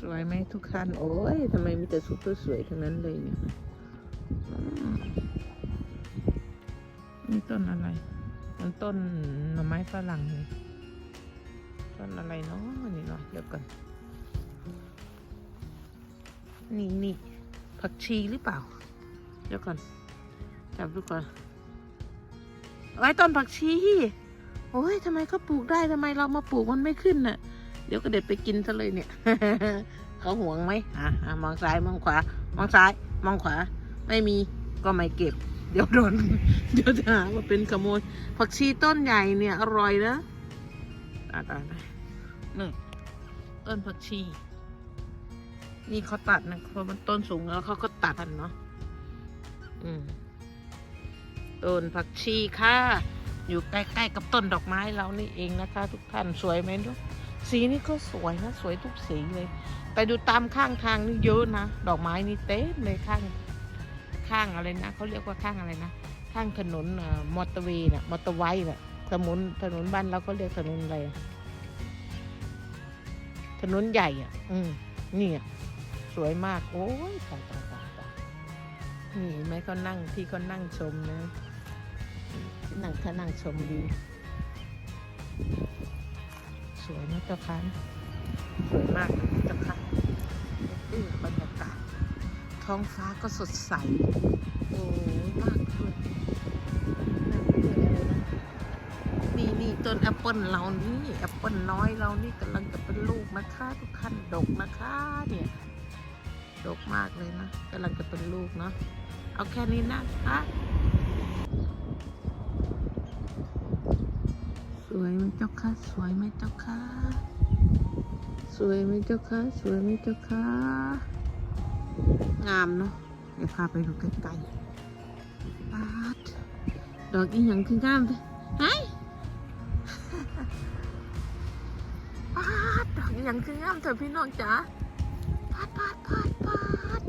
สวยไหมทุกคันโอ้ยทำไมมีแต่ซุปเปอร์สวยทั้งนั้นเลยเนี่ยอืมนี่ต้นอะไร มันต้นหน่อไม้ฝรั่งนี่ต้นอะไรเนาะนี่เนาะเดี๋ยวก่อนนี่นี่ผักชีหรือเปล่า เดี๋ยวก่อนจับดูก่อนไว้ต้นผักชีโอ้ยทำไมเขาปลูกได้ทำไมเรามาปลูกมันไม่ขึ้นน่ะ เดี๋ยวก็เด็ดไปกินซะเลยเนี่ย เขาห่วงไหมอะอะมองซ้ายมองขวา มองซ้าย มองขวา ไม่มีก็ไม่เก็บ เดี๋ยวโดนเดี๋ยวจะหาว่าเป็นขโมยผักชีต้นใหญ่เนี่ยอร่อยนะตายตายตายนี่ต้นผักชี นี่เขาตัดนะเพราะมันต้นสูงแล้วเขาก็ตัดกันเนาะอืมต้นผักชีค่ะ อยู่ใกล้ๆกับต้นดอกไม้เรานี่เองนะคะ ทุกท่านสวยไหมลูก สีนี่ก็สวยนะสวยทุกสีเลย ไปดูตามข้างทางนี่เยอะนะ ดอกไม้นี่เต็มเลยข้างข้างอะไรนะเขาเรียกว่าข้างอะไรนะ ข้างถนนอ่อมอเตอร์เวย์น่ะมอเตอร์ไวย์น่ะถนนถนนบ้านเราก็เรียกถนนอะไรถนนใหญ่อะ อืมนี่อะสวยมาก โอ้ยตายตายตายตายนี่เห็นไหมเขานั่งที่เขานั่งชมนะนั่งเขานั่งชมวิว วยนะเจ้าค่ะสวยมากเลยเจ้าค่ะเออบรรยากาศ ท้องฟ้าก็สดใส โอ้มากเลยนี่นี่ต้นแอปเปิลเรานี่แอปเปิลน้อยเรานี่กำลังจะเป็นลูกนะคะทุกท่านดกนะคะเนี่ยดกมากเลยนะกำลังจะเป็นลูกเนาะเอาแค่นี้นะคะ วยไหมเจ้าค่ะสวยไหมเจ้าค่ะสวยไหมเจ้าค่ะสวยไหมเจ้าค่ะงามเนาะเดี๋ยวพาไปดูใกล้ๆปาดดอกอีหยังคืองามเลยไอ้ปาดดอกอีหยังคืองามเถอะพี่น้องจ๋าพาดพาดพาดพาด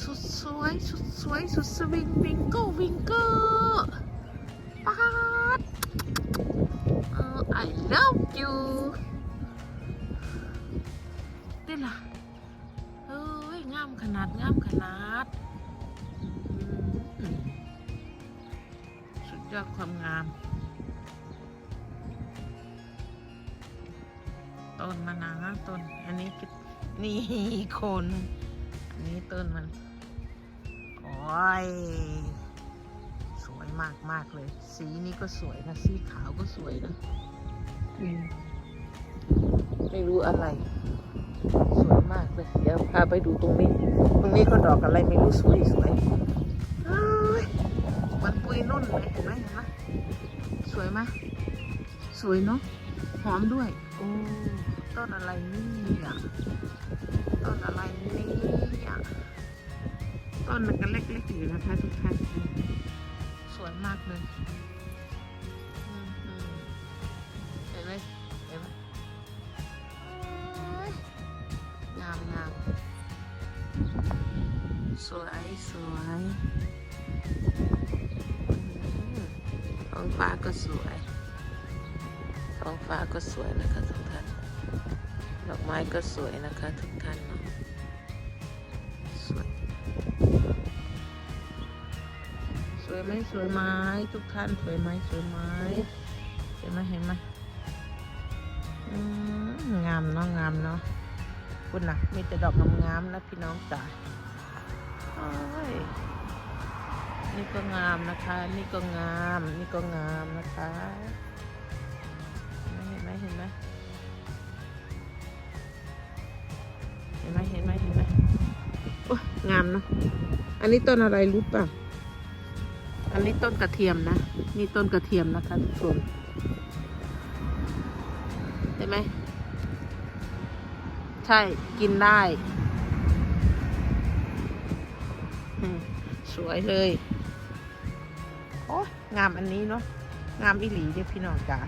สุดสวยสุดสวยสุดสวิงวิงโก้วิงเกอร์ love you นี่ล่ะเอ้ยงามขนาดงามขนาด สุดยอดความงาม ต้นมะนาวต้น อันนี้นี่คน อันนี้ต้นมันโอ้ยสวยมากมากเลย สีนี้ก็สวยนะ สีขาวก็สวยนะ ไม่รู้อะไร สวยมากเลย เดี๋ยวพาไปดูตรงนี้ ตรงนี้ก็ดอกอะไรไม่รู้สวยสวยเอ้ยมันปุยนุ่นเลยเห็นไหมเห็นไหมสวยไหมสวยเนาะหอมด้วย โอ้ต้นอะไรนี่อะต้นอะไรนี่อะต้นมันก็เล็กๆอยู่นะคะทุกท่านสวยมากเลย ไหมเห็นไหมงามงามสวยสวยท้องฟ้าก็สวย ท้องฟ้าก็สวยนะคะทุกท่าน ดอกไม้ก็สวยนะคะทุกท่านสวย สวยไหมสวยไหมทุกท่านสวยไหมสวยไหมเห็นไหมเห็นไหม งามเนาะงามเนาะคุณนะมีแต่ดอกงามๆนะพี่น้องจ๋าโอ้ยนี่ก็งามนะคะ นี่ก็งาม นี่ก็งามนะคะเห็นไหมเห็นไหมเห็นไหมเห็นไหมเห็นไหมโอ้งามเนาะอันนี้ต้นอะไรรู้ป่ะอันนี้ต้นกระเทียมนะ นี่ต้นกระเทียมนะคะทุกคน ช่ไหม ใช่ กินได้ สวยเลย โอ้งามอันนี้เนาะ งามอิหลีเด้พี่น้องจ๋า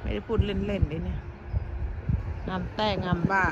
ไม่ได้พูดเล่นๆเลยเนี่ย งามแต่งามบ้า